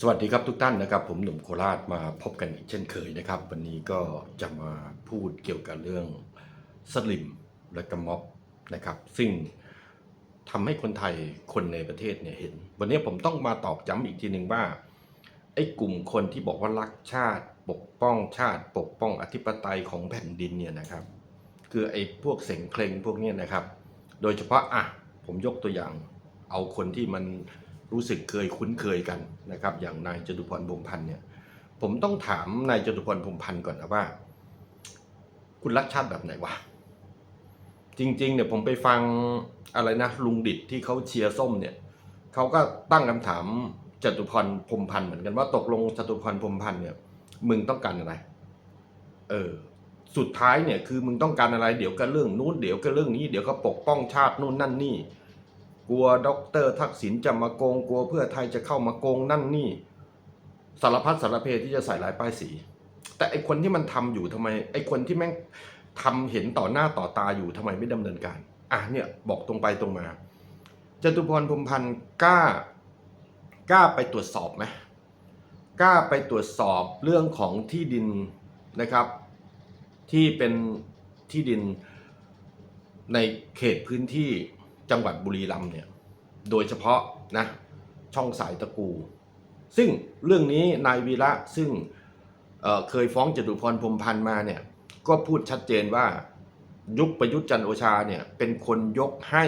สวัสดีครับทุกท่านนะครับ ผมหนุ่มโคราชมาพบกันอีกเช่นเคยนะครับ วันนี้ก็จะมาพูดเกี่ยวกับเรื่องสลิมและกระม็อบนะครับ ซึ่งทำให้คนไทยคนในประเทศเนี่ยเห็น วันนี้ผมต้องมาตอกย้ำอีกทีหนึ่งว่าไอ้กลุ่มคนที่บอกว่ารักชาติปกป้องชาติปกป้องอธิปไตยของแผ่นดินเนี่ยนะครับ คือไอ้พวกเสงเคลงพวกนี้นะครับ โดยเฉพาะอะผมยกตัวอย่างเอาคนที่มัน รู้สึกเคยคุ้นเคยกันนะครับ อย่างนายจตุพรพรมพันธ์เนี่ย ผมต้องถามนายจตุพรพรมพันธ์ก่อนนะว่า คุณรักชาติแบบไหนวะจริงๆเนี่ยผมไปฟังอะไรนะลุงดิดที่เขาเชียร์ส้มเนี่ยเขาก็ตั้งคำถามจตุพรพรมพันธ์เหมือนกันว่าตกลงจตุพรพรมพันธ์เนี่ย มึงต้องการอะไร เออ สุดท้ายเนี่ยคือมึงต้องการอะไร เดี๋ยวก็เรื่องนู้นเดี๋ยวก็เรื่องนี้เดี๋ยวก็ปกป้องชาตินู่นนั่นนี่ กลัวด็อกเตอร์ทักษิณจะมาโกงกลัวเพื่อไทยจะเข้ามาโกงนั่นนี่ สารพัดสารเพที่จะใส่หลายป้ายสี แต่ไอคนที่มันทำอยู่ทำไม ไอคนที่แม่งทำเห็นต่อหน้าต่อตาอยู่ทำไมไม่ดำเนินการ อะเนี่ยบอกตรงไปตรงมาจตุพรพรมพันธ์กล้ากล้าไปตรวจสอบไหมกล้าไปตรวจสอบเรื่องของที่ดินนะครับ ที่เป็นที่ดินในเขตพื้นที่ จังหวัดบุรีรัมย์เนี่ยโดยเฉพาะนะช่องสายตะกู ซึ่งเรื่องนี้นายวีระซึ่งเเคยฟ้องจตุพรพรมพันธ์มาเนี่ยก็พูดชัดเจนว่ายุคประยุทธ์จันโอชาเนี่ยเป็นคนยกให้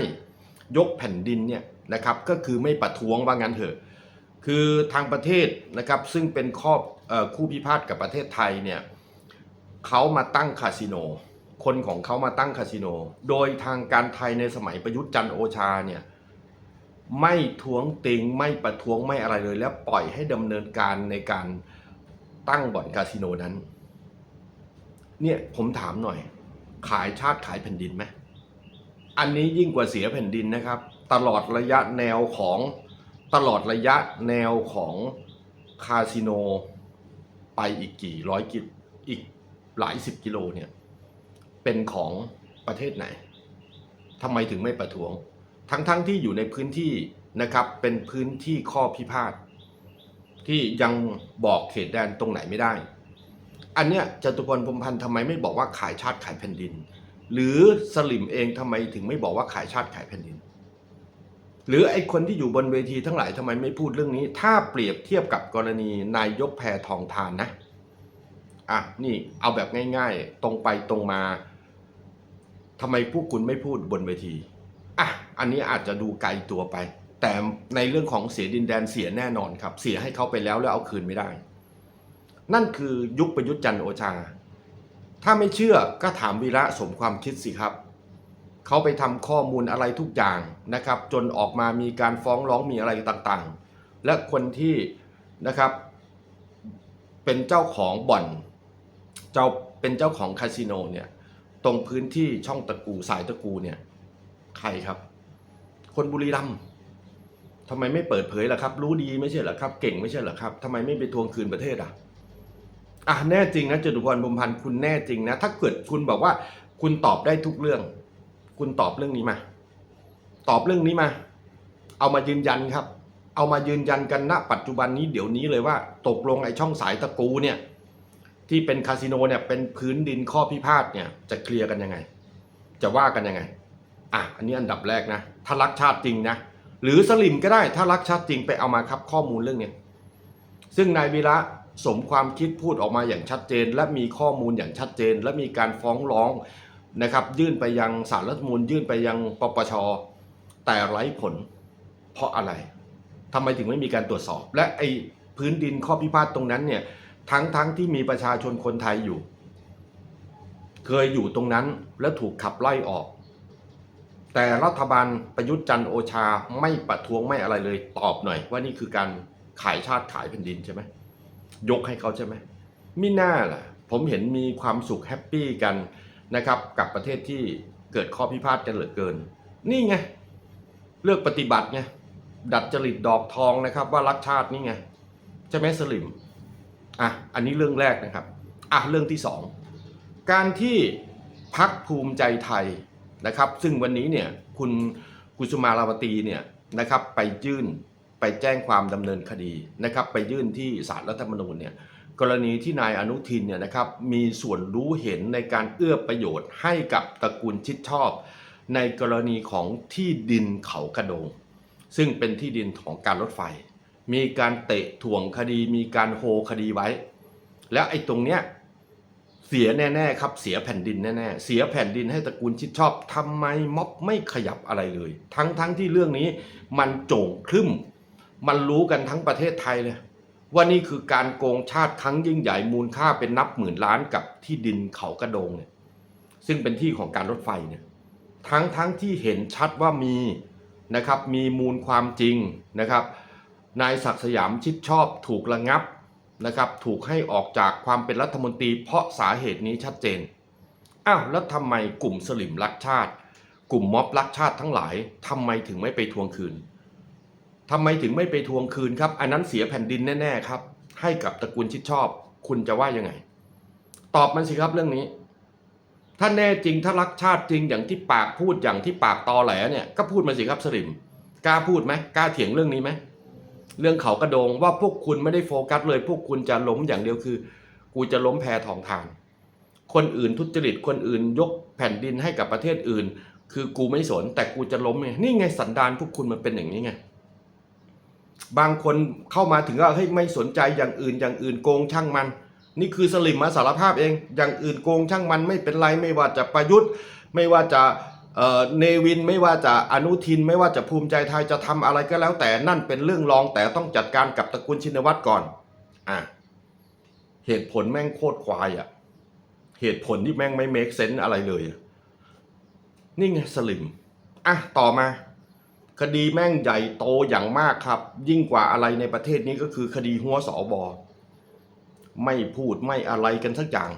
ยกแผ่นดินเนี่ยนะครับก็คือไม่ประท้วงว่างั้นเถอะ คือทางประเทศนะครับซึ่งเป็นข้อเอ่อคู่พิพาทกับประเทศไทยเนี่ยเขามาตั้งคาสิโน คนของเขามาตั้งคาสิโน โดยทางการไทยในสมัยประยุทธ์จันโอชาเนี่ยไม่ท้วงติงไม่ประท้วงไม่อะไรเลย แล้วปล่อยให้ดำเนินการในการตั้งบ่อนคาสิโนนั้น เนี่ยผมถามหน่อย ขายชาติขายแผ่นดินไหมอันนี้ยิ่งกว่าเสียแผ่นดินนะครับ ตลอดระยะแนวของตลอดระยะแนวของคาสิโนไปอีกกี่ร้อยกิลอีกหลายสิบกิโลเนี่ย เป็นของประเทศไหนทำไมถึงไม่ประท้วง ทั้งๆทที่อยู่ในพื้นที่นะครับเป็นพื้นที่ข้อพิพาทที่ยังบอกเขตแดนตรงไหนไม่ได้ อันเนี้ยจตุพรพรมพันธ์ทำไมไม่บอกว่าขายชาติขายแผ่นดิน หรือสลิมเองทำไมถึงไม่บอกว่าขายชาติขายแผ่นดิน หรือไอ้คนที่อยู่บนเวทีทั้งหลายทำไมไม่พูดเรื่องนี้ ถ้าเปรียบเทียบกับกรณีนายกแพทองทานนะอะนี่เอาแบบง่าย ๆ ตรงไปตรงมา ทำไมพวกคุณไม่พูดบนเวทีอะอันนี้อาจจะดูไกลตัวไป แต่ในเรื่องของเสียดินแดนเสียแน่นอนครับ เสียให้เขาไปแล้วแล้วเอาคืนไม่ได้ นั่นคือยุคประยุทธ์จันทร์โอชา ถ้าไม่เชื่อก็ถามวีระสมความคิดสิครับเขาไปทำข้อมูลอะไรทุกอย่างนะครับ จนออกมามีการฟ้องร้องมีอะไรต่างๆ และคนที่นะครับ เป็นเจ้าของบ่อนเจ้าเป็นเจ้าของคาสิโนเนี่ย ตรงพื้นที่ช่องตะกูสายตะกูเนี่ยใครครับ คนบุรีรัมย์ทำไมไม่เปิดเผยล่ะครับ รู้ดีไม่ใช่เหรอครับ เก่งไม่ใช่เหรอครับทำไมไม่ไปทวงคืนประเทศอะอะแน่จริงนะจตุพรพรมพันธ์คุณแน่จริงนะ ถ้าเกิดคุณบอกว่า คุณตอบได้ทุกเรื่อง คุณตอบเรื่องนี้มา ตอบเรื่องนี้มา เอามายืนยันครับ เอามายืนยันกันณปัจจุบันนี้เดี๋ยวนี้เลยว่า ตกลงไอ้ช่องสายตะกูเนี่ย ที่เป็นคาสิโนเนี่ยเป็นพื้นดินข้อพิพาทเนี่ยจะเคลียร์กันยังไง จะว่ากันยังไงอะอันนี้อันดับแรกนะถ้ารักชาติจริงนะหรือสลิมก็ได้ถ้ารักชาติจริงไปเอามาครับข้อมูลเรื่องเนี้ยซึ่งนายวีระสมความคิดพูดออกมาอย่างชัดเจน และมีข้อมูลอย่างชัดเจน และมีการฟ้องร้องนะครับยื่นไปยังสารรัฐมนูลยื่นไปยังปปชแต่ไร้ผล เพราะอะไรทำไมถึงไม่มีการตรวจสอบ และไอ้พื้นดินข้อพิพาทตรงนั้นเนี่ย ทั้งทั้งที่มีประชาชนคนไทยอยู่ เคยอยู่ตรงนั้นแล้วถูกขับไล่ออก แต่รัฐบาลประยุทธ์จันโอชาไม่ประท้วงไม่อะไรเลย ตอบหน่อย ว่านี่คือการขายชาติขายแผ่นดินใช่ไหมยกให้เขาใช่ไหมมิน่าล่ะ ผมเห็นมีความสุขแฮปปี้กันนะครับ กับประเทศที่เกิดข้อพิพาทกันเหลือเกิน นี่ไง เลือกปฏิบัติไงดัดจริตดอกทองนะครับ ว่ารักชาตินี่ไง ใช่ไหมสลิม อะอันนี้เรื่องแรกนะครับอะเรื่องที่สองการที่พักภูมิใจไทยนะครับ ซึ่งวันนี้เนี่ยคุณกุสุมาราวตีเนี่ยนะครับไปยื่นไปไปแจ้งความดำเนินคดีนะครับ ไปยื่นที่ศาลรัฐธรรมนูญเนี่ยกรณีที่นายอนุทินเนี่ยนะครับมีส่วนรู้เห็นในการเอื้อประโยชน์ให้กับตระกูลชิดชอบ ในกรณีของที่ดินเขากระโดง ซึ่งเป็นที่ดินของการรถไฟ มีการเตะถ่วงคดี มีการโฮคดีไว้ แล้วไอ้ตรงเนี้ยเสียแน่ๆครับ เสียแผ่นดินแน่ๆ เสียแผ่นดินให้ตระกูลชิดชอบทำไมม็อบไม่ขยับอะไรเลย ทั้งๆทที่เรื่องนี้มันโจ่งครึ่ม มันรู้กันทั้งประเทศไทยเลยว่านี่คือการโกงชาติครั้งยิ่งใหญ่มูลค่าเป็นนับหมื่นล้านกับที่ดินเขากระโดงเนี่ยซึ่งเป็นที่ของการรถไฟเนี่ยทั้งทั้งที่เห็นชัดว่ามีนะครับมีมูลความจริงนะครับ นายศักสยามชิดชอบถูกระงับนะครับ ถูกให้ออกจากความเป็นรัฐมนตรี เพราะสาเหตุนี้ชัดเจน อ้าวแล้วทำไมกลุ่มสลิมรักชาติ กลุ่มม็อบรักชาติทั้งหลายทำไมถึงไม่ไปทวงคืนทำไมถึงไม่ไปทวงคืนครับ อันนั้นเสียแผ่นดินแน่ๆครับ ให้กับตระกูลชิดชอบ คุณจะว่ายังไง ตอบมันสิครับเรื่องนี้ถ้าแน่จริงถ้ารักชาติจริงอย่างที่ปากพูดอย่างที่ปากตอแหลเนี่ยก็พูดมาสิครับสลิมกล้าพูดไหมกล้าเถียงเรื่องนี้ไหม เรื่องเขากระโดงว่าพวกคุณไม่ได้โฟกัสเลย พวกคุณจะล้มอย่างเดียวคือ กูจะล้มแพทองทานคนอื่นทุจริตคนอื่นยกแผ่นดินให้กับประเทศอื่น คือกูไม่สน แต่กูจะล้มไงนี่ไงสันดานพวกคุณมันเป็นอย่างนี้ไงบางคนเข้ามาถึงก็เฮ้ยไม่สนใจอย่างอื่นอย่างอื่นโกงช่างมัน นี่คือสลิมมาสารภาพเอง อย่างอื่นโกงช่างมันไม่เป็นไรไม่ว่าจะประยุทธ์ ไม่ว่าจะ เนวินไม่ว่าจะอนุทินไม่ว่าจะภูมิใจไทยจะทำอะไรก็แล้วแต่นั่นเป็นเรื่องรองแต่ต้องจัดการกับตระกูลชินวัตรก่อน อะ เหตุผลแม่งโคตรควายอะ เหตุผลที่แม่งไม่เมคเซนส์อะไรเลย นี่ไงสลิม อะ ต่อมา คดีแม่งใหญ่โตอย่างมากครับ ยิ่งกว่าอะไรในประเทศนี้ก็คือคดีหัวสอบอไม่พูดไม่อะไรกันสักอย่าง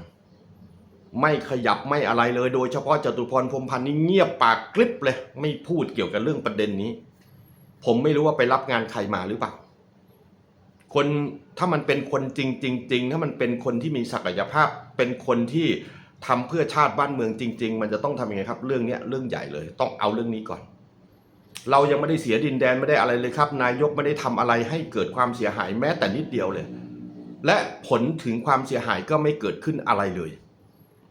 ไม่ขยับไม่อะไรเลย โดยเฉพาะจตุพรพรมพันธ์นี่เงียบปากกริบเลย ไม่พูดเกี่ยวกับเรื่องประเด็นนี้ ผมไม่รู้ว่าไปรับงานใครมาหรือเปล่าคนถ้ามันเป็นคนจริงจริงถ้ามันเป็นคนที่มีศักยภาพ เป็นคนที่ทำเพื่อชาติบ้านเมืองจริง ๆ มันจะต้องทำยังไงครับ เรื่องนี้เรื่องใหญ่เลย ต้องเอาเรื่องนี้ก่อน เรายังไม่ได้เสียดินแดนไม่ได้อะไรเลยครับ นายกไม่ได้ทำอะไรให้เกิดความเสียหายแม้แต่นิดเดียวเลย และผลถึงความเสียหายก็ไม่เกิดขึ้นอะไรเลย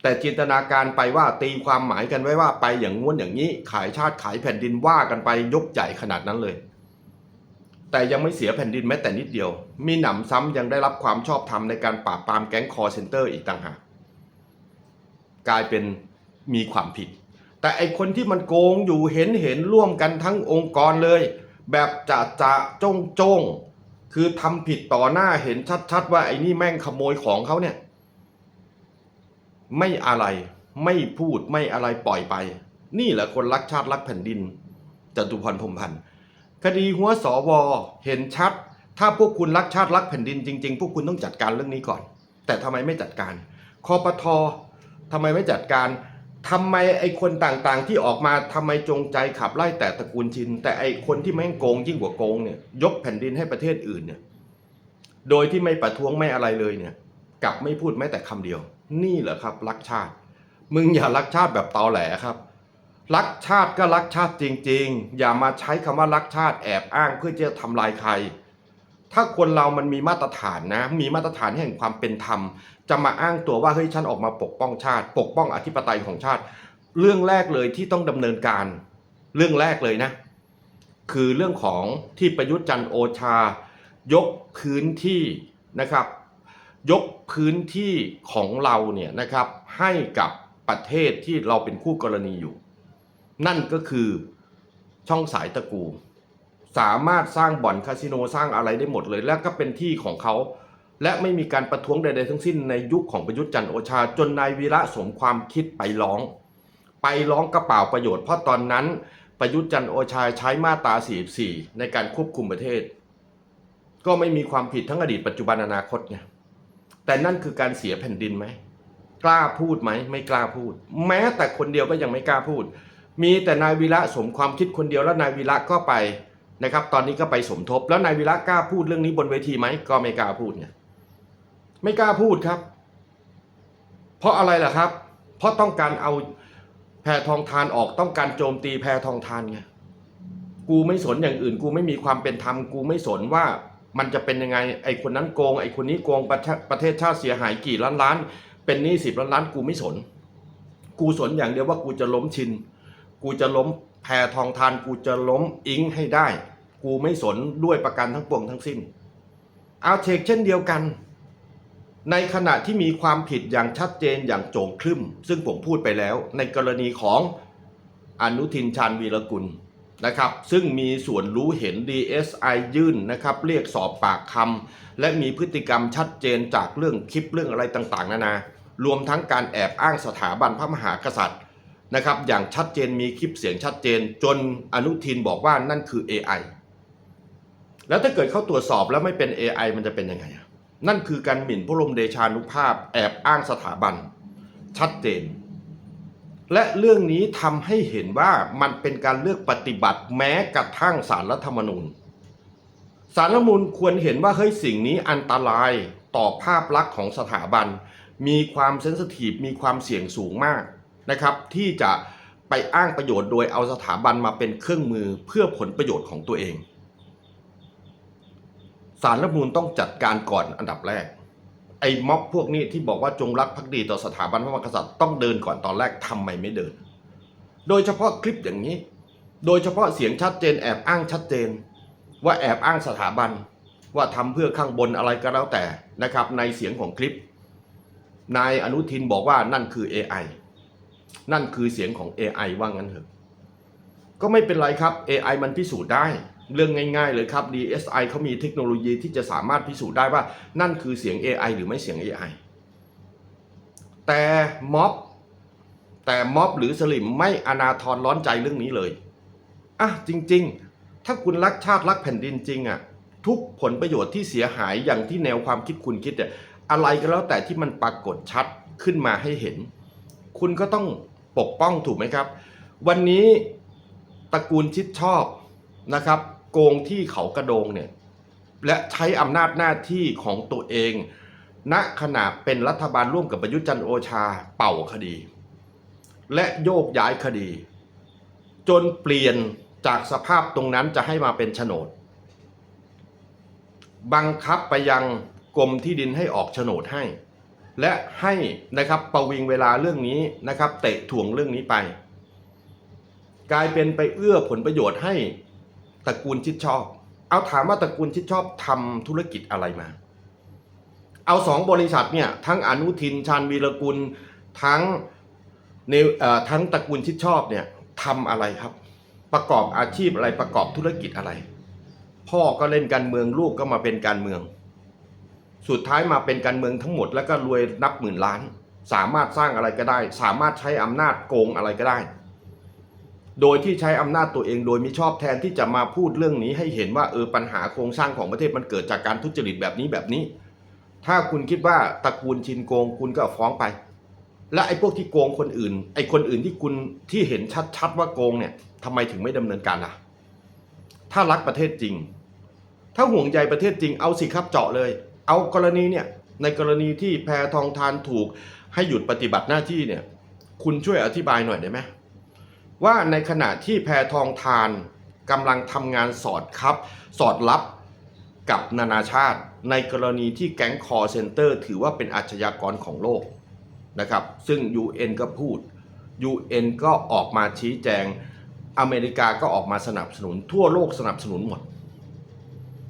แต่จินตนาการไปว่าตีความหมายกันไว้ว่าไปอย่างง้วนอย่างนี้ ขายชาติขายแผ่นดินว่ากันไปยกใหญ่ขนาดนั้นเลย แต่ยังไม่เสียแผ่นดินแม้แต่นิดเดียว มีหนำซ้ำยังได้รับความชอบธรรมในการปราบปรามแก๊งคอเซนเตอร์อีกต่างหากกลายเป็นมีความผิด แต่ไอคนที่มันโกงอยู่เห็นเห็นร่วมกันทั้งองค์กรเลย แบบจะจะจ้องจ้องคือทำผิดต่อหน้าเห็นชัดๆ ว่าไอ้นี่แม่งขโมยของเขาเนี่ย ไม่อะไรไม่พูดไม่อะไรปล่อยไป นี่แหละคนรักชาติรักแผ่นดินจตุพรพรมพันธ์คดีหัวสวเห็นชัด ถ้าพวกคุณรักชาติรักแผ่นดินจริง ๆ พวกคุณต้องจัดการเรื่องนี้ก่อน แต่ทำไมไม่จัดการคอปททำไมไม่จัดการทำไมไอ้คนต่างๆ ที่ออกมาทำไมจงใจขับไล่แต่ตระกูลชิน แต่ไอ้คนที่แม่งโกงยิ่งกว่าโกงเนี่ยยกแผ่นดินให้ประเทศอื่นเนี่ยโดยที่ไม่ประท้วงไม่อะไรเลยเนี่ยกลับไม่พูดแม้แต่คำเดียว นี่เหรอครับ รักชาติ มึงอย่ารักชาติแบบตอแหลครับ รักชาติก็รักชาติจริง ๆ อย่ามาใช้คำว่ารักชาติแอบอ้างเพื่อจะทำลายใคร ถ้าคนเรามันมีมาตรฐานนะ มีมาตรฐานแห่งความเป็นธรรม จะมาอ้างตัวว่าเฮ้ยฉันออกมาปกป้องชาติ ปกป้องอธิปไตยของชาติ เรื่องแรกเลยที่ต้องดำเนินการ เรื่องแรกเลยนะ คือเรื่องของที่ประยุทธ์จันโอชายกพื้นที่นะครับ ยกพื้นที่ของเราเนี่ยนะครับให้กับประเทศที่เราเป็นคู่กรณีอยู่ นั่นก็คือช่องสายตะกูสามารถสร้างบ่อนคาสิโนสร้างอะไรได้หมดเลย และก็เป็นที่ของเขา และไม่มีการประท้วงใด ๆ ทั้งสิ้นในยุคของประยุทธ์จันทร์โอชา จนนายวีระสมความคิดไปร้อง ไปร้องกระเป๋าประโยชน์เพราะตอนนั้นประยุทธ์จันทร์โอชาใช้มาตรา 44 ในการควบคุมประเทศ ก็ไม่มีความผิดทั้งอดีตปัจจุบันอนาคตไง แต่นั่นคือการเสียแผ่นดินไหมกล้าพูดไหมไม่กล้าพูด แม้แต่คนเดียวก็ยังไม่กล้าพูด มีแต่นายวีระสมความคิดคนเดียวแล้วนายวีระก็ไปนะครับ ตอนนี้ก็ไปสมทบ แล้วนายวีระกล้าพูดเรื่องนี้บนเวทีไหมก็ไม่กล้าพูดไงไม่กล้าพูดครับ เพราะอะไรล่ะครับ เพราะต้องการเอาแพทองทานออกต้องการโจมตีแพทองทานไงกูไม่สนอย่างอื่น กูไม่มีความเป็นธรรมกูไม่สนว่า มันจะเป็นยังไงไอ้คนนั้นโกงไอ้คนนี้โกงประเทศประเทศชาติเสียหายกี่ล้านล้าน เป็นหนี้สิบล้านล้านกูไม่สน กูสนอย่างเดียวว่ากูจะล้มชิน กูจะล้มแพทองทานกูจะล้มอิงให้ได้ กูไม่สนด้วยประกันทั้งปวงทั้งสิ้นเอาเทคเช่นเดียวกัน ในขณะที่มีความผิดอย่างชัดเจนอย่างโจงครึมซึ่งผมพูดไปแล้ว ในกรณีของอนุทินชาญวีรกุล นะครับซึ่งมีส่วนรู้เห็น DSI ยื่นนะครับเรียกสอบปากคำและมีพฤติกรรมชัดเจนจากเรื่องคลิปเรื่องอะไรต่างๆ นานารวมทั้งการแอบอ้างสถาบันพระมหากษัตริย์นะครับอย่างชัดเจนมีคลิปเสียงชัดเจน จนอนุทินบอกว่านั่นคือ AI แล้วถ้าเกิดเขาตรวจสอบแล้วไม่เป็น AI มันจะเป็นยังไง นั่นคือการหมิ่นพระบรมเดชานุภาพแอบอ้างสถาบัน ชัดเจน และเรื่องนี้ทำให้เห็นว่ามันเป็นการเลือกปฏิบัติแม้กระทั่งสารรัฐธรรมนูญสารรัฐธรรมนูญควรเห็นว่าเฮ้ยสิ่งนี้อันตรายต่อภาพลักษณ์ของสถาบัน มีความเซนสทีฟมีความเสี่ยงสูงมากนะครับที่จะไปอ้างประโยชน์โดยเอาสถาบันมาเป็นเครื่องมือเพื่อผลประโยชน์ของตัวเองสารรัฐธรรมนูญต้องจัดการก่อนอันดับแรก ไอ้ม็อบพวกนี้ที่บอกว่าจงรักภักดีต่อสถาบันพระมหากษัตริย์ต้องเดินก่อนตอนแรกทำไมไม่เดิน โดยเฉพาะคลิปอย่างนี้ โดยเฉพาะเสียงชัดเจนแอบอ้างชัดเจน ว่าแอบอ้างสถาบันว่าทำเพื่อข้างบนอะไรก็แล้วแต่นะครับ ในเสียงของคลิป นายอนุทินบอกว่านั่นคือ AI นั่นคือเสียงของ AI ว่างั้นเถอะ ก็ไม่เป็นไรครับ AI มันพิสูจน์ได้ เรื่องง่ายๆเลยครับ DSI เขามีเทคโนโลยีที่จะสามารถพิสูจน์ได้ว่านั่นคือเสียง AI หรือไม่เสียง AI แต่ม็อบแต่ม็อบหรือสลิมไม่อนาทรร้อนใจเรื่องนี้เลยอะจริงๆ ถ้าคุณรักชาติรักแผ่นดินจริงอะทุกผลประโยชน์ที่เสียหายอย่างที่แนวความคิดคุณคิดเนี่ยอะไรก็แล้วแต่ที่มันปรากฏชัดขึ้นมาให้เห็น คุณก็ต้องปกป้องถูกไหมครับ วันนี้ตระกูลชิดชอบนะครับ โกงที่เขากระโดงเนี่ยและใช้อำนาจหน้าที่ของตัวเอง ณขณะเป็นรัฐบาลร่วมกับประยุทธ์จันโอชาเป่าคดี และโยกย้ายคดี จนเปลี่ยนจากสภาพตรงนั้นจะให้มาเป็นโฉนด บังคับไปยังกรมที่ดินให้ออกโฉนดให้ และให้นะครับประวิงเวลาเรื่องนี้นะครับ เตะถ่วงเรื่องนี้ไป กลายเป็นไปเอื้อผลประโยชน์ให้ ตระกูลชิดชอบ เอาถามว่าตระกูลชิดชอบทำธุรกิจอะไรมา เอาสองบริษัทเนี่ยทั้งอนุทินชาญวีรกุลทั้งเนวเอ่อทั้งตระกูลชิดชอบเนี่ยทำอะไรครับ ประกอบอาชีพอะไรประกอบธุรกิจอะไร พ่อก็เล่นการเมืองลูกก็มาเป็นการเมือง สุดท้ายมาเป็นการเมืองทั้งหมด แล้วก็รวยนับหมื่นล้าน สามารถสร้างอะไรก็ได้ สามารถใช้อำนาจโกงอะไรก็ได้ โดยที่ใช้อำนาจตัวเองโดยมิชอบแทนที่จะมาพูดเรื่องนี้ให้เห็นว่าเออปัญหาโครงสร้างของประเทศมันเกิดจากการทุจริตแบบนี้แบบนี้ ถ้าคุณคิดว่าตระกูลชินโกงคุณก็ฟ้องไป และไอ้พวกที่โกงคนอื่น ไอ้คนอื่นที่คุณที่เห็นชัดๆว่าโกงเนี่ยทำไมถึงไม่ดำเนินการล่ะ ถ้ารักประเทศจริง ถ้าห่วงใยประเทศจริงเอาสิครับเจาะเลย เอากรณีเนี่ยในกรณีที่แพทองทานถูกให้หยุดปฏิบัติหน้าที่เนี่ย คุณช่วยอธิบายหน่อยได้ไหม ว่าในขณะที่แพทองทานกำลังทำงานสอดครับ สอดรับกับนานาชาติ ในกรณีที่แก๊งคอเซนเตอร์ ถือว่าเป็นอาชญากรของโลกนะครับ ซึ่ง UN ก็พูด UN ก็ออกมาชี้แจง อเมริกาก็ออกมาสนับสนุน ทั่วโลกสนับสนุนหมด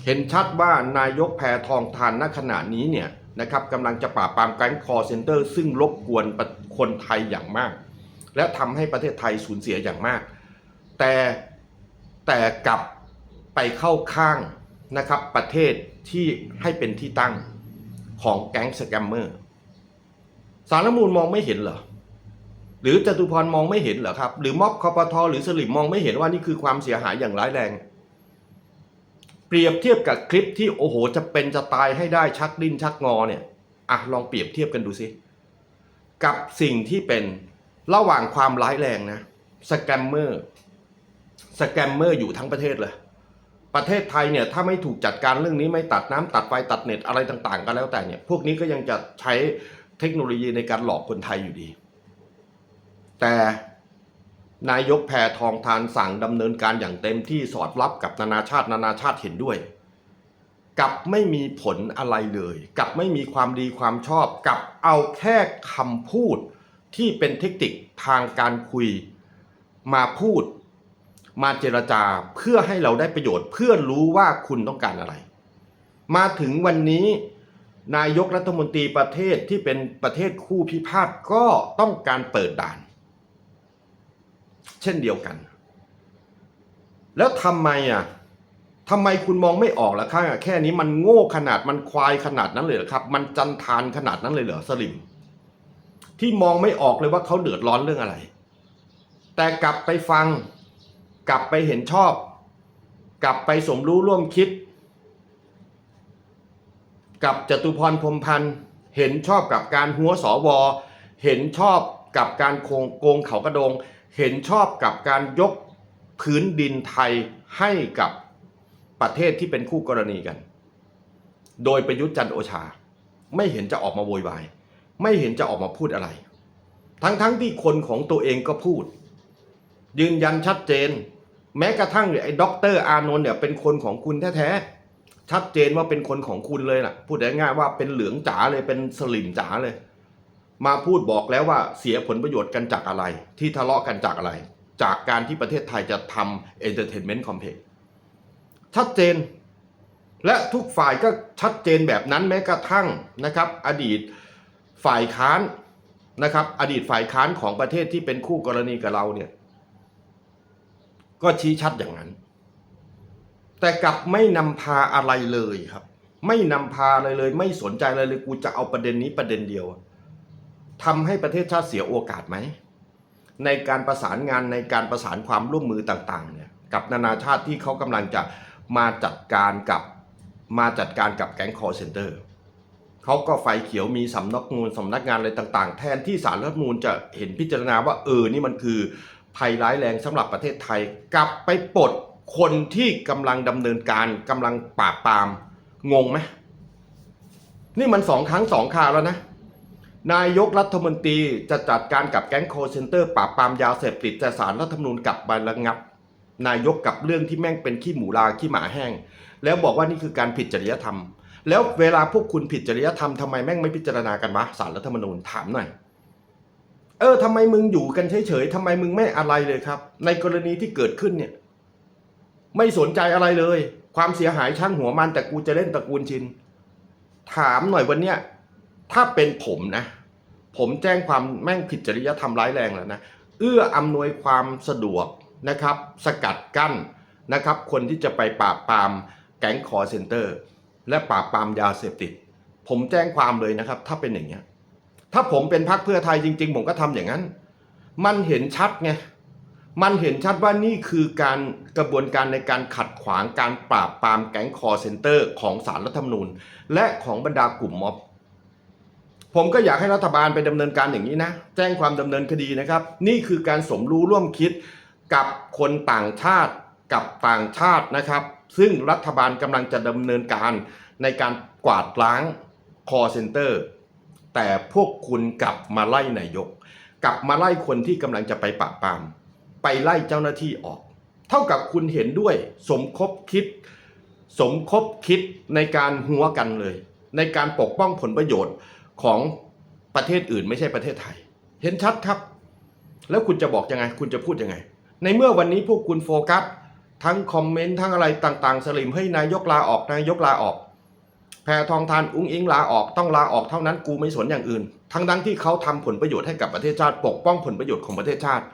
เห็นชัดว่านายกแพทองทานณขณะนี้เนี่ยนะครับกำลังจะปราบปรามแก๊งคอเซนเตอร์ ซึ่งรบกวนคนไทยอย่างมาก และทำให้ประเทศไทยสูญเสียอย่างมาก แต่แต่กลับไปเข้าข้างนะครับประเทศที่ให้เป็นที่ตั้งของแก๊งสแกมเมอร์สารมูลมองไม่เห็นเหรอหรือจตุพรมองไม่เห็นเหรอครับ หรือม็อบคอปทหรือสลิมมองไม่เห็นว่านี่คือความเสียหายอย่างร้ายแรง เปรียบเทียบกับคลิปที่โอ้โหจะเป็นจะตายให้ได้ชักดิ้นชักงอเนี่ยอะลองเปรียบเทียบกันดูสิกับสิ่งที่เป็น ระหว่างความร้ายแรงนะสแกมเมอร์สแกมเมอร์อยู่ทั้งประเทศเลย ประเทศไทยเนี่ยถ้าไม่ถูกจัดการเรื่องนี้ไม่ตัดน้ำตัดไฟตัดเน็ตอะไรต่างๆ ก็แล้วแต่เนี่ย พวกนี้ก็ยังจะใช้เทคโนโลยีในการหลอกคนไทยอยู่ดี แต่นายกแพทองทานสั่งดำเนินการอย่างเต็มที่สอดรับกับนานาชาตินานาชาติเห็นด้วย กับไม่มีผลอะไรเลย กับไม่มีความดีความชอบ กับเอาแค่คำพูด ที่เป็นเทคนิคทางการคุยมาพูด มาเจรจาเพื่อให้เราได้ประโยชน์เพื่อรู้ว่าคุณต้องการอะไร มาถึงวันนี้นายกรัฐมนตรีประเทศที่เป็นประเทศคู่พิพาทก็ต้องการเปิดด่าน เช่นเดียวกัน แล้วทำไมอะทำไมคุณมองไม่ออกล่ะครับแค่นี้มันโง่ขนาดมันควายขนาดนั้นเลยเหรอครับ มันจันทานขนาดนั้นเลยเหรอสลิม ที่มองไม่ออกเลยว่าเขาเดือดร้อนเรื่องอะไร แต่กลับไปฟัง กลับไปเห็นชอบ กลับไปสมรู้ร่วมคิด กับจตุพรพรมพันธ์เห็นชอบกับการหัวสวเห็นชอบกับการโกงโกงเขากระโดง เห็นชอบกับการยกพื้นดินไทยให้กับประเทศที่เป็นคู่กรณีกัน โดยประยุทธ์จันโอชา ไม่เห็นจะออกมาโวยวาย ไม่เห็นจะออกมาพูดอะไร ทั้งๆทที่คนของตัวเองก็พูด ยืนยันชัดเจน แม้กระทั่งไอ้ด็อกเตอร์อานนท์เนี่ยเป็นคนของคุณแท้ๆชัดเจนว่าเป็นคนของคุณเลยล่ะ พูดง่ายๆว่าเป็นเหลืองจ๋าเลยเป็นสลิมจ๋าเลย มาพูดบอกแล้วว่าเสียผลประโยชน์กันจากอะไร ที่ทะเลาะกันจากอะไร จากการที่ประเทศไทยจะทำเอนเตอร์เทนเมนต์คอมเพล็กชัดเจนและทุกฝ่ายก็ชัดเจนแบบนั้นแม้กระทั่งนะครับ อดีต ฝ่ายค้านนะครับ อดีตฝ่ายค้านของประเทศที่เป็นคู่กรณีกับเราเนี่ย ก็ชี้ชัดอย่างนั้น แต่กลับไม่นำพาอะไรเลยครับ ไม่นำพาอะไรเลย ไม่สนใจอะไรเลยกูจะเอาประเด็นนี้ประเด็นเดียวทำให้ประเทศชาติเสียโอกาสไหมในการประสานงานในการประสานความร่วมมือต่างๆเนี่ยกับนานาชาติที่เขากำลังจะมาจัดการกับมาจัดการกับแก๊งคอร์เซนเตอร์ เขาก็ไฟเขียวมีสำนักงูลสำนักงานอะไรต่าง ๆ แทนที่สารรัฐมนูลจะเห็นพิจารณาว่าเออนี่มันคือภัยร้ายแรงสำหรับประเทศไทย กลับไปปลดคนที่กำลังดำเนินการกำลังปราบปรามงงไหมนี่มันสองครั้งสองคาแล้วนะ นายกรัฐมนตรีจะจัดการกับแก๊งโคเซนเตอร์ปราบปรามยาเสพติดแต่สารรัฐธรรมนูญกลับมาระงับ นายกกับเรื่องที่แม่งเป็นขี้หมูลาขี้หมาแห้ง แล้วบอกว่านี่คือการผิดจริยธรรม แล้วเวลาพวกคุณผิดจริยธรรมทำไมแม่งไม่พิจารณากันวะสารรัฐธรรมนูญถามหน่อยเออทำไมมึงอยู่กันเฉยๆทำไมมึงไม่อะไรเลยครับ ในกรณีที่เกิดขึ้นเนี่ย ไม่สนใจอะไรเลย ความเสียหายช่างหัวมัน แต่กูจะเล่นตระกูลชิน ถามหน่อยวันเนี้ยถ้าเป็นผมนะ ผมแจ้งความแม่งผิดจริยธรรมร้ายแรงแล้วนะเอื้ออำนวยความสะดวกนะครับ สกัดกั้นนะครับ คนที่จะไปปราบปรามแก๊งคอเซนเตอร์ และปราบปรามยาเสพติด ผมแจ้งความเลยนะครับ ถ้าเป็นอย่างเงี้ยถ้าผมเป็นพรรคเพื่อไทยจริง ๆ ผมก็ทำอย่างนั้น มันเห็นชัดไงมันเห็นชัดว่านี่คือการกระบวนการในการขัดขวางการปราบปรามแก๊งคอเซนเตอร์ของสารรัฐธรรมนูญ และของบรรดากลุ่มม็อบ ผมก็อยากให้รัฐบาลไปดำเนินการอย่างนี้นะ แจ้งความดำเนินคดีนะครับ นี่คือการสมรู้ร่วมคิดกับคนต่างชาติกับต่างชาตินะครับซึ่งรัฐบาลกำลังจะดำเนินการในการกวาดล้างคอเซ็นเตอร์แต่พวกคุณกลับมาไล่นายก กลับมาไล่คนที่กำลังจะไปปราบปราม ไปไล่เจ้าหน้าที่ออก เท่ากับคุณเห็นด้วยสมคบคิด สมคบคิดในการหัวกันเลย ในการปกป้องผลประโยชน์ของประเทศอื่นไม่ใช่ประเทศไทย เห็นชัดครับ แล้วคุณจะบอกยังไง คุณจะพูดยังไง ในเมื่อวันนี้พวกคุณโฟกัส ทั้งคอมเมนต์ทั้งอะไรต่างๆ สลิมให้นายกลาออกนายกลาออก แพทองทานอุ้งอิงลาออกต้องลาออกเท่านั้นกูไม่สนอย่างอื่น ทั้งทั้งที่เขาทำผลประโยชน์ให้กับประเทศชาติ ปกป้องผลประโยชน์ของประเทศชาติ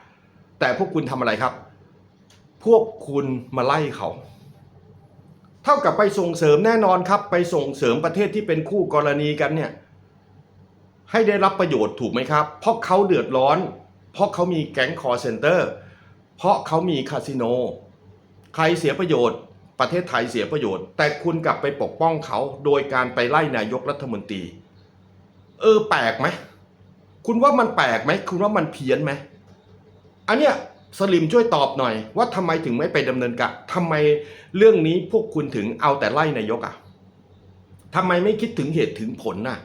แต่พวกคุณทำอะไรครับ พวกคุณมาไล่เขา เท่ากับไปส่งเสริมแน่นอนครับ ไปส่งเสริมประเทศที่เป็นคู่กรณีกันเนี่ยให้ได้รับประโยชน์ถูกไหมครับ เพราะเขาเดือดร้อน เพราะเขามีแก๊งคอร์เซนเตอร์ เพราะเขามีคาสิโน ใครเสียประโยชน์ ประเทศไทยเสียประโยชน์ แต่คุณกลับไปปกป้องเขาโดยการไปไล่นายกรัฐมนตรี เออแปลกไหมคุณว่ามันแปลกไหมคุณว่ามันเพี้ยนไหมอันเนี้ยสลิมช่วยตอบหน่อย ว่าทำไมถึงไม่ไปดำเนินการทำไมเรื่องนี้พวกคุณถึงเอาแต่ไล่นายกอะทำไมไม่คิดถึงเหตุถึงผลน่ะ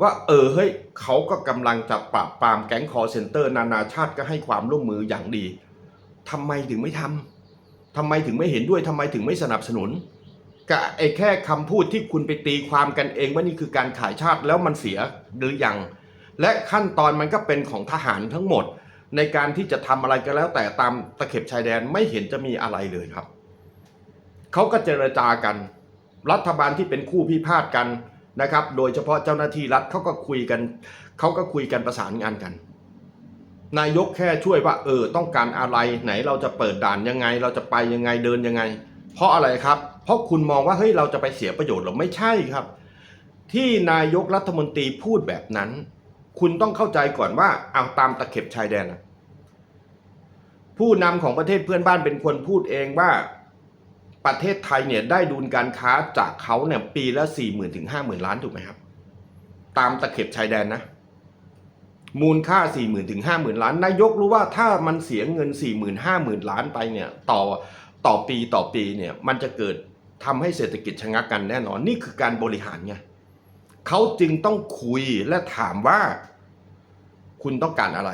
ว่าเออเฮ้ยเขาก็กำลังจะปราบปรามแก๊งคอร์เซ็นเตอร์ นานาชาติก็ให้ความร่วมมืออย่างดีทำไมถึงไม่ทำ ทำไมถึงไม่เห็นด้วยทำไมถึงไม่สนับสนุนกับไอ้แค่คำพูดที่คุณไปตีความกันเองว่านี่คือการขายชาติแล้วมันเสียหรือยัง และขั้นตอนมันก็เป็นของทหารทั้งหมด ในการที่จะทำอะไรก็แล้ว แต่ตามตะเข็บชายแดนไม่เห็นจะมีอะไรเลยครับเขาก็เจรจากัน รัฐบาลที่เป็นคู่พิพาทกันนะครับ โดยเฉพาะเจ้าหน้าที่รัฐเขาก็คุยกันเขาก็คุยกันประสานงานกัน นายกแค่ช่วยว่า เออ ต้องการอะไรไหนเราจะเปิดด่านยังไง เราจะไปยังไงเดินยังไง เพราะอะไรครับ เพราะคุณมองว่าเฮ้ยเราจะไปเสียประโยชน์หรือไม่ใช่ครับ ที่นายกรัฐมนตรีพูดแบบนั้น คุณต้องเข้าใจก่อนว่าเอาตามตะเข็บชายแดนนะผู้นำของประเทศเพื่อนบ้านเป็นคนพูดเองว่าประเทศไทยเนี่ยได้ดุลการค้าจากเขาเนี่ยปีละสี่หมื่นถึงห้าหมื่นล้านถูกไหมครับ ตามตะเข็บชายแดนนะ มูลค่า 4 0 0 0 0ถึง50,000 ล้าน นายกรู้ว่าถ้ามันเสียเงิน 4 0 0 0 0 50,000 ล้านไปเนี่ยต่อต่อปีต่อปีเนี่ยมันจะเกิดทำให้เศรษฐกิจชะงักกันแน่นอน นี่คือการบริหารไงเขาจึงต้องคุยและถามว่า คุณต้องการอะไร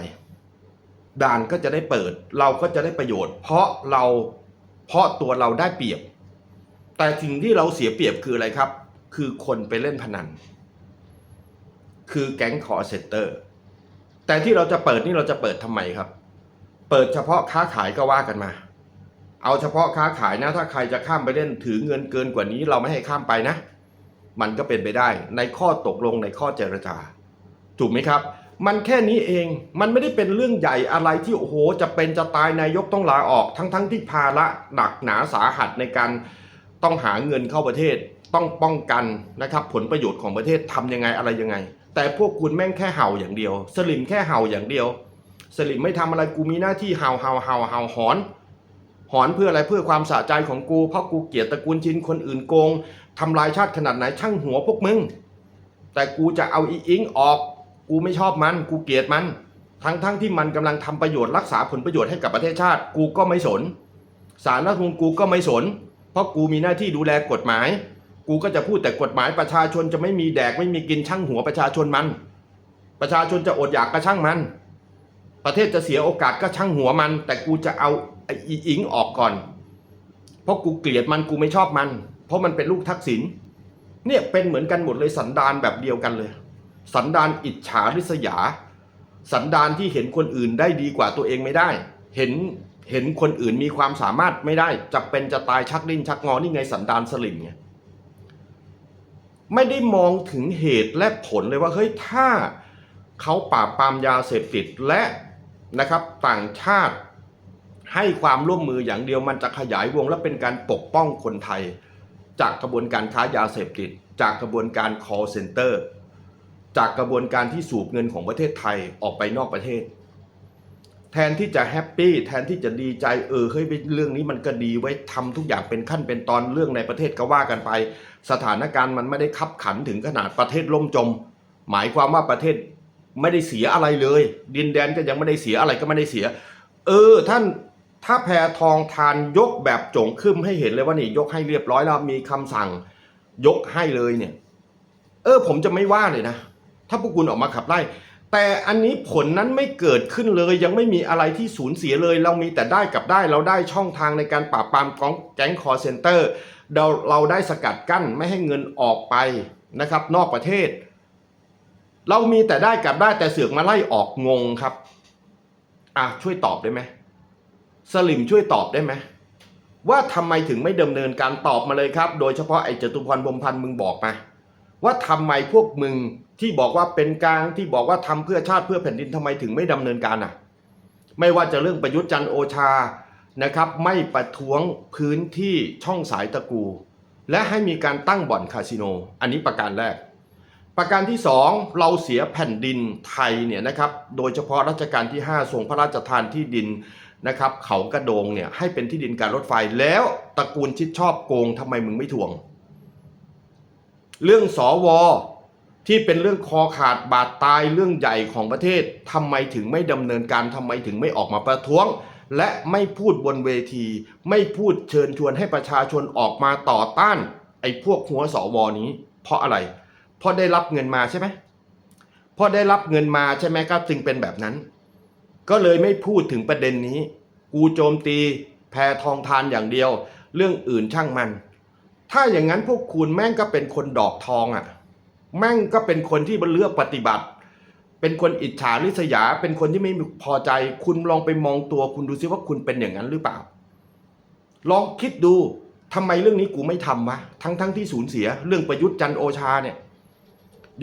ด่านก็จะได้เปิด เราก็จะได้ประโยชน์ เพราะเราเพราะตัวเราได้เปรียบ แต่สิ่งที่เราเสียเปรียบคืออะไรครับ คือคนไปเล่นพนัน คือแก๊งคอเซนเตอร์ แต่ที่เราจะเปิดนี่เราจะเปิดทำไมครับ เปิดเฉพาะค้าขายก็ว่ากันมา เอาเฉพาะค้าขายนะ ถ้าใครจะข้ามไปเล่นถือเงินเกินกว่านี้ เราไม่ให้ข้ามไปนะ มันก็เป็นไปได้ ในข้อตกลงในข้อเจรจา ถูกไหมครับ มันแค่นี้เองมันไม่ได้เป็นเรื่องใหญ่อะไรที่โอ้โหจะเป็นจะตายนายกต้องลาออก ทั้งๆทที่ภาระหนักหนาสาหัสในการต้องหาเงินเข้าประเทศต้องป้องกันนะครับผลประโยชน์ของประเทศทำยังไงอะไรยังไง แต่พวกคุณแม่งแค่เห่าอย่างเดียว สลิมแค่เห่าอย่างเดียว สลิมไม่ทำอะไรกูมีหน้าที่เห่าเห่าเห่าเห่าหอน หอนเพื่ออะไรเพื่อความสะใจของกู เพราะกูเกลียดตระกูลชินคนอื่นโกงทำลายชาติขนาดไหนช่างหัวพวกมึง แต่กูจะเอาอีอิงออก กูไม่ชอบมัน กูเกลียดมัน ทั้งทั้งที่มันกำลังทำประโยชน์รักษาผลประโยชน์ให้กับประเทศชาติ กูก็ไม่สน สารรัฐมนูญกูก็ไม่สน เพราะกูมีหน้าที่ดูแลกฎหมาย กูก็จะพูดแต่กฎหมายประชาชนจะไม่มีแดกไม่มีกินช่างหัวประชาชนมัน ประชาชนจะอดอยากก็ช่างมัน ประเทศจะเสียโอกาสก็ช่างหัวมัน แต่กูจะเอาไอ้อีอิงออกก่อน เพราะกูเกลียดมันกูไม่ชอบมัน เพราะมันเป็นลูกทักษิณเนี่ยเป็นเหมือนกันหมดเลยสันดานแบบเดียวกันเลย สันดานอิจฉาริษยา สันดานที่เห็นคนอื่นได้ดีกว่าตัวเองไม่ได้ เห็นเห็นคนอื่นมีความสามารถไม่ได้จะเป็นจะตายชักดิ้นชักงอนี่ไงสันดานสลิมไง ไม่ได้มองถึงเหตุและผลเลยว่าเฮ้ยถ้าเขาปราบปรามยาเสพติดและนะครับต่างชาติให้ความร่วมมืออย่างเดียวมันจะขยายวง และเป็นการปกป้องคนไทย จากกระบวนการค้ายาเสพติด จากกระบวนการ call center จากกระบวนการที่สูบเงินของประเทศไทยออกไปนอกประเทศ แทนที่จะแฮปปี้แทนที่จะดีใจเออเฮ้ยเรื่องนี้มันก็ดีไว้ทำทุกอย่างเป็นขั้นเป็นตอนเรื่องในประเทศก็ว่ากันไป สถานการณ์มันไม่ได้คับขันถึงขนาดประเทศล่มจม หมายความว่าประเทศไม่ได้เสียอะไรเลย ดินแดนก็ยังไม่ได้เสียอะไรก็ไม่ได้เสีย เออท่านถ้าแพทองทานยกแบบโจงขึ้นให้เห็นเลยว่านี่ยกให้เรียบร้อยแล้วมีคำสั่ง ยกให้เลยเนี่ย เออ ผมจะไม่ว่าเลยนะ ถ้าพวกคุณออกมาขับไล่ แต่อันนี้ผลนั้นไม่เกิดขึ้นเลย ยังไม่มีอะไรที่สูญเสียเลย เรามีแต่ได้กับได้เราได้ช่องทางในการปราบปรามของแก๊งคอร์เซนเตอร์เราเราได้สกัดกั้นไม่ให้เงินออกไปนะครับ นอกประเทศ เรามีแต่ได้กับได้แต่เสือกมาไล่ออกงงครับอะช่วยตอบได้ไหมสลิมช่วยตอบได้ไหมว่าทำไมถึงไม่ดำเนินการตอบมาเลยครับ โดยเฉพาะไอ้จตุพรพรมพันธ์มึงบอกมา ว่าทำไมพวกมึงที่บอกว่าเป็นกลางที่บอกว่าทำเพื่อชาติเพื่อแผ่นดินทำไมถึงไม่ดำเนินการอะ ไม่ว่าจะเรื่องประยุทธ์จันโอชานะครับ ไม่ประท้วงพื้นที่ช่องสายตะกู และให้มีการตั้งบ่อนคาสิโน อันนี้ประการแรก ประการที่สองเราเสียแผ่นดินไทยเนี่ยนะครับโดยเฉพาะรัชกาลที่ 5 ทรงพระราชทานที่ดินนะครับเขากระโดงเนี่ยให้เป็นที่ดินการรถไฟแล้วตระกูลชิดชอบโกงทำไมมึงไม่ทวง เรื่องสอวอที่เป็นเรื่องคอขาดบาดตายเรื่องใหญ่ของประเทศทำไมถึงไม่ดำเนินการทำไมถึงไม่ออกมาประท้วง และไม่พูดบนเวที ไม่พูดเชิญชวนให้ประชาชนออกมาต่อต้าน ไอ้พวกหัวสอวอนี้ เพราะอะไร เพราะได้รับเงินมาใช่ไหมเพราะได้รับเงินมาใช่ไหมก็จึงเป็นแบบนั้น ก็เลยไม่พูดถึงประเด็นนี้ กูโจมตีแพทองทานอย่างเดียว เรื่องอื่นช่างมัน ถ้าอย่างนั้นพวกคุณแม่งก็เป็นคนดอกทองอะ่ะ แม่งก็เป็นคนที่เลือกปฏิบัติ เป็นคนอิจฉาริษยา เป็นคนที่ไม่พอใจ คุณลองไปมองตัวคุณดูซิว่าคุณเป็นอย่างนั้นหรือเปล่า ลองคิดดูทำไมเรื่องนี้กูไม่ทำวะทั้งทั้งที่สูญเสีย เรื่องประยุทธ์จันทร์โอชาเนี่ย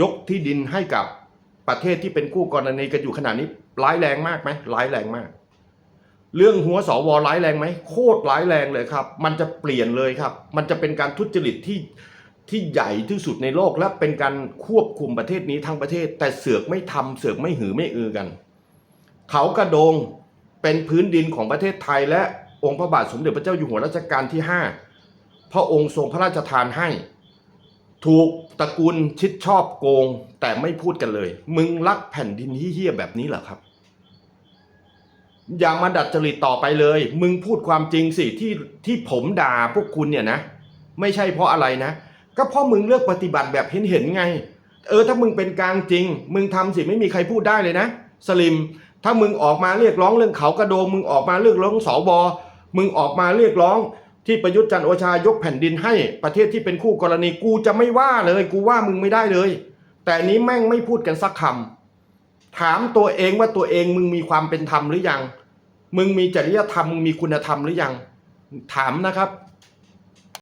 ยกที่ดินให้กับประเทศที่เป็นคู่กรณีกันอยู่ขนาดนี้ ร้ายแรงมากไหมร้ายแรงมาก เรื่องหัวสวร้ายแรงไหมโคตรร้ายแรงเลยครับ มันจะเปลี่ยนเลยครับ มันจะเป็นการทุจริตที่ที่ใหญ่ที่สุดในโลกและเป็นการควบคุมประเทศนี้ทั้งประเทศ แต่เสือกไม่ทำเสือกไม่หือไม่อือกัน เขากระโดงเป็นพื้นดินของประเทศไทย และองค์พระบาทสมเด็จพระเจ้าอยู่หัวรัชกาลที่ 5 พระองค์ทรงพระราชทานให้ ถูกตระกูลชิดชอบโกง แต่ไม่พูดกันเลย มึงรักแผ่นดินที่เฮี้ยแบบนี้เหรอครับ อย่ามาดัดจริตต่อไปเลย มึงพูดความจริงสิที่ที่ผมด่าพวกคุณเนี่ยนะ ไม่ใช่เพราะอะไรนะ ก็เพราะมึงเลือกปฏิบัติแบบเห็นเห็นไง เออถ้ามึงเป็นกลางจริง มึงทำสิไม่มีใครพูดได้เลยนะ สลิม ถ้ามึงออกมาเรียกร้องเรื่องเขากระโดงมึงออกมาเรียกร้องสบมึงออกมาเรียกร้องที่ประยุทธ์จันโอชายกแผ่นดินให้ประเทศที่เป็นคู่กรณีกูจะไม่ว่าเลย กูว่ามึงไม่ได้เลย แต่นนี้แม่งไม่พูดกันสักคำ ถามตัวเองว่าตัวเองมึงมีความเป็นธรรมหรือยัง มึงมีจริยธรรม มึงมีคุณธรรมหรือยัง ถามนะครับ